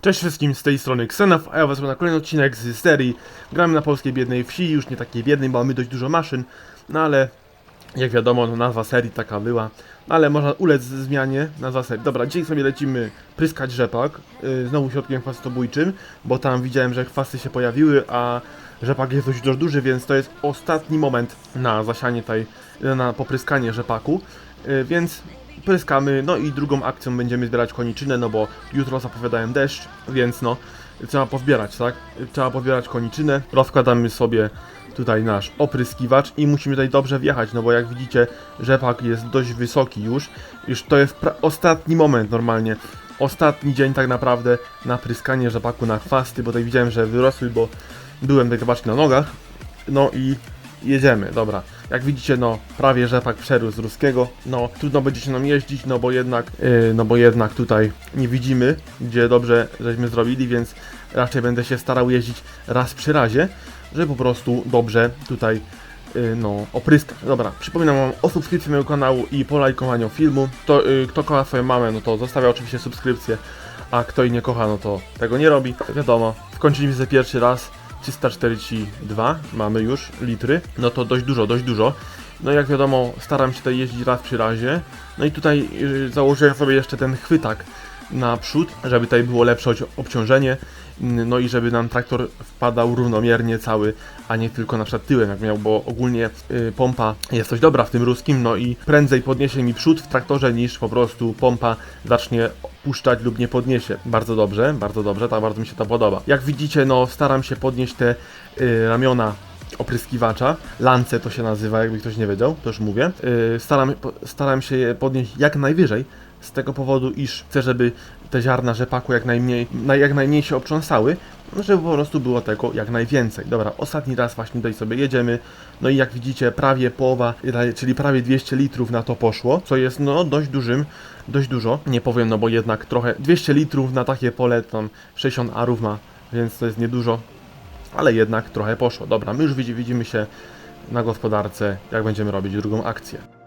Cześć wszystkim, z tej strony Xenof, a ja was na kolejny odcinek z serii Gramy na polskiej biednej wsi, już nie takiej biednej, bo mamy dość dużo maszyn, no ale jak wiadomo, no, nazwa serii taka była, no, ale można ulec zmianie nazwa serii. Dobra, dzisiaj sobie lecimy pryskać rzepak, yy, znowu środkiem chwastobójczym, bo tam widziałem, że chwasty się pojawiły, a rzepak jest dość, dość duży, więc to jest ostatni moment na zasianie tej, na popryskanie rzepaku, yy, więc pryskamy, no i drugą akcją będziemy zbierać koniczynę, no bo jutro zapowiadałem deszcz, więc no trzeba pozbierać, tak? Trzeba pozbierać koniczynę, rozkładamy sobie tutaj nasz opryskiwacz i musimy tutaj dobrze wjechać, no bo jak widzicie rzepak jest dość wysoki już, już to jest ostatni moment normalnie, ostatni dzień tak naprawdę na pryskanie rzepaku na chwasty, bo tutaj widziałem, że wyrosły, bo byłem tej zobaczki na nogach, no i jedziemy, dobra. Jak widzicie, no prawie rzepak przerósł z ruskiego. No trudno będzie się nam jeździć, no bo jednak, yy, no bo jednak tutaj nie widzimy, gdzie dobrze żeśmy zrobili, więc raczej będę się starał jeździć raz przy razie, żeby po prostu dobrze tutaj yy, no opryskać. Dobra, przypominam wam o subskrypcji mojego kanału i polajkowaniu filmu. To, yy, kto kocha swoją mamę, no to zostawia oczywiście subskrypcję, a kto jej nie kocha, no to tego nie robi. Wiadomo, wkończyliśmy sobie pierwszy raz. 342 mamy już litry, no to dość dużo, dość dużo. No jak wiadomo, staram się tutaj jeździć raz przy razie. No i tutaj yy, założyłem sobie jeszcze ten chwytak na przód, żeby tutaj było lepsze obciążenie. No i żeby nam traktor wpadał równomiernie cały, a nie tylko na przykład tyłem jak miał, bo ogólnie yy, pompa jest dość dobra w tym ruskim, no i prędzej podniesie mi przód w traktorze niż po prostu pompa zacznie puszczać lub nie podniesie. Bardzo dobrze, bardzo dobrze, tak bardzo mi się to podoba. Jak widzicie, no staram się podnieść te y, ramiona opryskiwacza. Lance to się nazywa, jakby ktoś nie wiedział, to już mówię. Y, staram, staram się je podnieść jak najwyżej, z tego powodu, iż chcę, żeby te ziarna rzepaku jak najmniej, na, jak najmniej się oprząsały, no, żeby po prostu było tego jak najwięcej. Dobra, ostatni raz właśnie tutaj sobie jedziemy. No i jak widzicie, prawie połowa, czyli prawie 200 litrów na to poszło, co jest no dość dużym, dość dużo. Nie powiem, no bo jednak trochę 200 litrów na takie pole, tam 60 arów ma, więc to jest niedużo, ale jednak trochę poszło. Dobra, my już widzi- widzimy się na gospodarce, jak będziemy robić drugą akcję.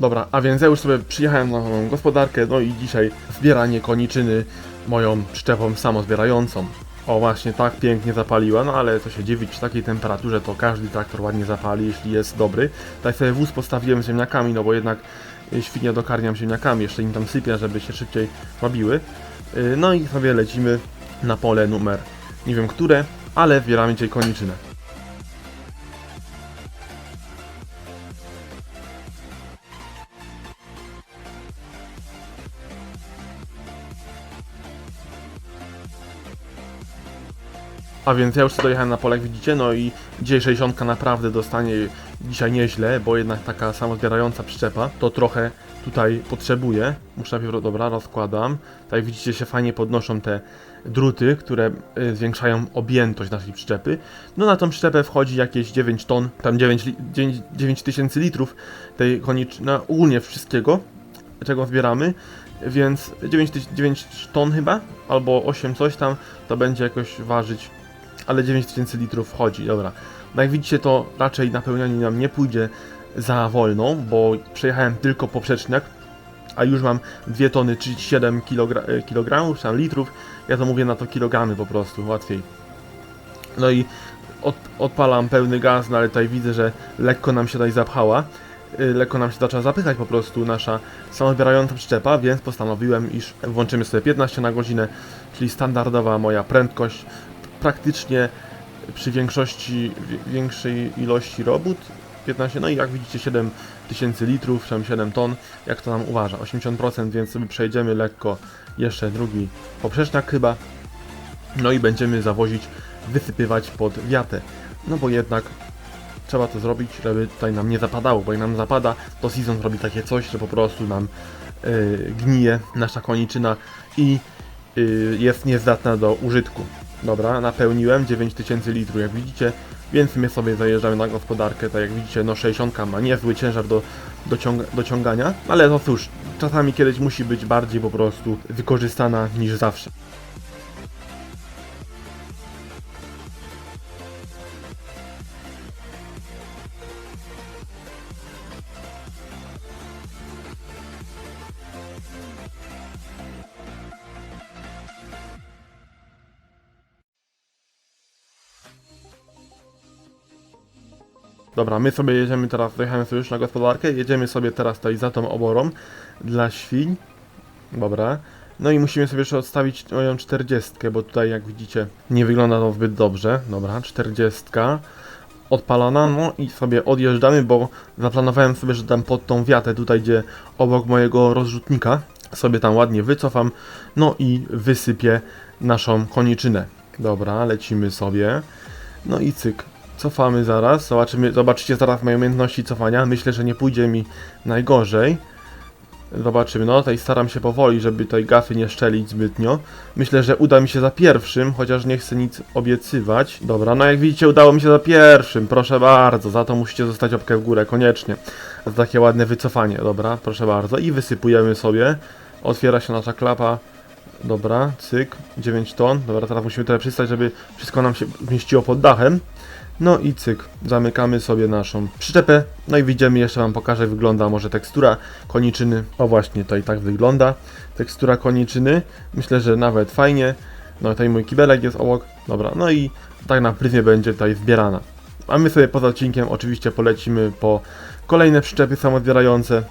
Dobra, a więc ja już sobie przyjechałem na moją gospodarkę, no i dzisiaj zbieranie koniczyny moją przyczepą samozbierającą. O właśnie, tak pięknie zapaliła, no ale co się dziwić, przy takiej temperaturze to każdy traktor ładnie zapali, jeśli jest dobry. Tutaj sobie wóz postawiłem z ziemniakami, no bo jednak y, świnie dokarmiam ziemniakami, jeszcze im tam sypię, żeby się szybciej robiły. Y, No i sobie lecimy na pole numer, nie wiem które, ale zbieramy dzisiaj koniczynę. A więc ja już dojechałem na jak widzicie, no i dzisiaj 60 naprawdę dostanie dzisiaj nieźle, bo jednak taka samozbierająca przyczepa to trochę tutaj potrzebuje. Muszę najpierw, dobra, rozkładam. Tutaj widzicie się fajnie podnoszą te druty, które y, zwiększają objętość naszej przyczepy. No na tą przyczepę wchodzi jakieś 9 ton, tam 9, li- 9, 9 tysięcy litrów tej konicz... no ogólnie wszystkiego, czego zbieramy. Więc 9, tyś- 9 ton chyba, albo 8 coś tam, to będzie jakoś ważyć ale 9000 litrów wchodzi, dobra. No jak widzicie, to raczej napełnianie nam nie pójdzie za wolno, bo przejechałem tylko poprzeczniak, a już mam 2 tony 37 kilogra e, kilogramów, czy tam litrów. Ja to mówię na to kilogramy po prostu, łatwiej. No i od, odpalam pełny gaz, no ale tutaj widzę, że lekko nam się tutaj zapchała. Y, Lekko nam się zaczęła zapychać po prostu nasza samozbierająca przyczepa, więc postanowiłem, iż włączymy sobie 15 na godzinę, czyli standardowa moja prędkość praktycznie przy większości, większej ilości robót 15, no i jak widzicie 7000 litrów, tam 7 ton, jak to nam uważa, 80%, więc sobie przejdziemy lekko jeszcze drugi poprzeczniak chyba, no i będziemy zawozić, wysypywać pod wiatę, no bo jednak trzeba to zrobić, żeby tutaj nam nie zapadało, bo jak nam zapada, to season robi takie coś, że po prostu nam yy, gnije nasza koniczyna i yy, jest niezdatna do użytku. Dobra, napełniłem 9000 litrów, jak widzicie, więc my sobie zajeżdżamy na gospodarkę, tak jak widzicie, no 60 ma niezły ciężar do dociąga, dociągania, ale no cóż, czasami kiedyś musi być bardziej po prostu wykorzystana niż zawsze. Dobra, my sobie jedziemy teraz, dojechałem sobie już na gospodarkę, jedziemy sobie teraz tutaj za tą oborą dla świń. Dobra. No i musimy sobie jeszcze odstawić moją 40, bo tutaj jak widzicie nie wygląda to zbyt dobrze. Dobra, 40 odpalona, no i sobie odjeżdżamy, bo zaplanowałem sobie, że tam pod tą wiatę tutaj, gdzie obok mojego rozrzutnika, sobie tam ładnie wycofam, no i wysypię naszą koniczynę. Dobra, lecimy sobie. No i cyk. Cofamy zaraz, zobaczymy, zobaczycie zaraz moje umiejętności cofania. Myślę, że nie pójdzie mi najgorzej. Zobaczymy, no tutaj staram się powoli, żeby tej gafy nie szczelić zbytnio. Myślę, że uda mi się za pierwszym, chociaż nie chcę nic obiecywać. Dobra, no jak widzicie udało mi się za pierwszym, proszę bardzo, za to musicie zostać opkę w górę, koniecznie. Za takie ładne wycofanie, dobra, proszę bardzo. I wysypujemy sobie, otwiera się nasza klapa. Dobra, cyk, 9 ton. Dobra, teraz musimy tutaj przystać, żeby wszystko nam się zmieściło pod dachem. No i cyk, zamykamy sobie naszą przyczepę. No i widzimy, jeszcze Wam pokażę, jak wygląda może tekstura koniczyny. O właśnie, to i tak wygląda tekstura koniczyny. Myślę, że nawet fajnie. No tutaj mój kibelek jest obok. Dobra, no i tak na pryzmie będzie tutaj zbierana. A my sobie poza odcinkiem oczywiście polecimy po kolejne przyczepy samozbierające.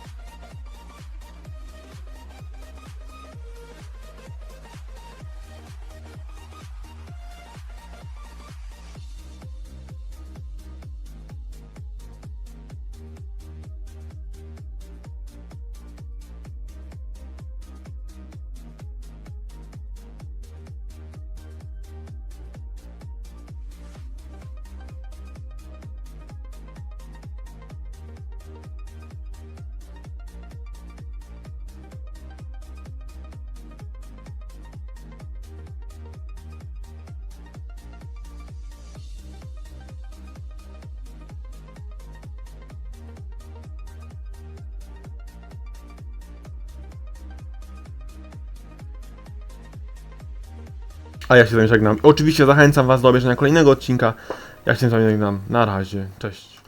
A ja się z wami żegnam. Oczywiście zachęcam was do obejrzenia kolejnego odcinka. Ja się z wami żegnam. Na razie. Cześć.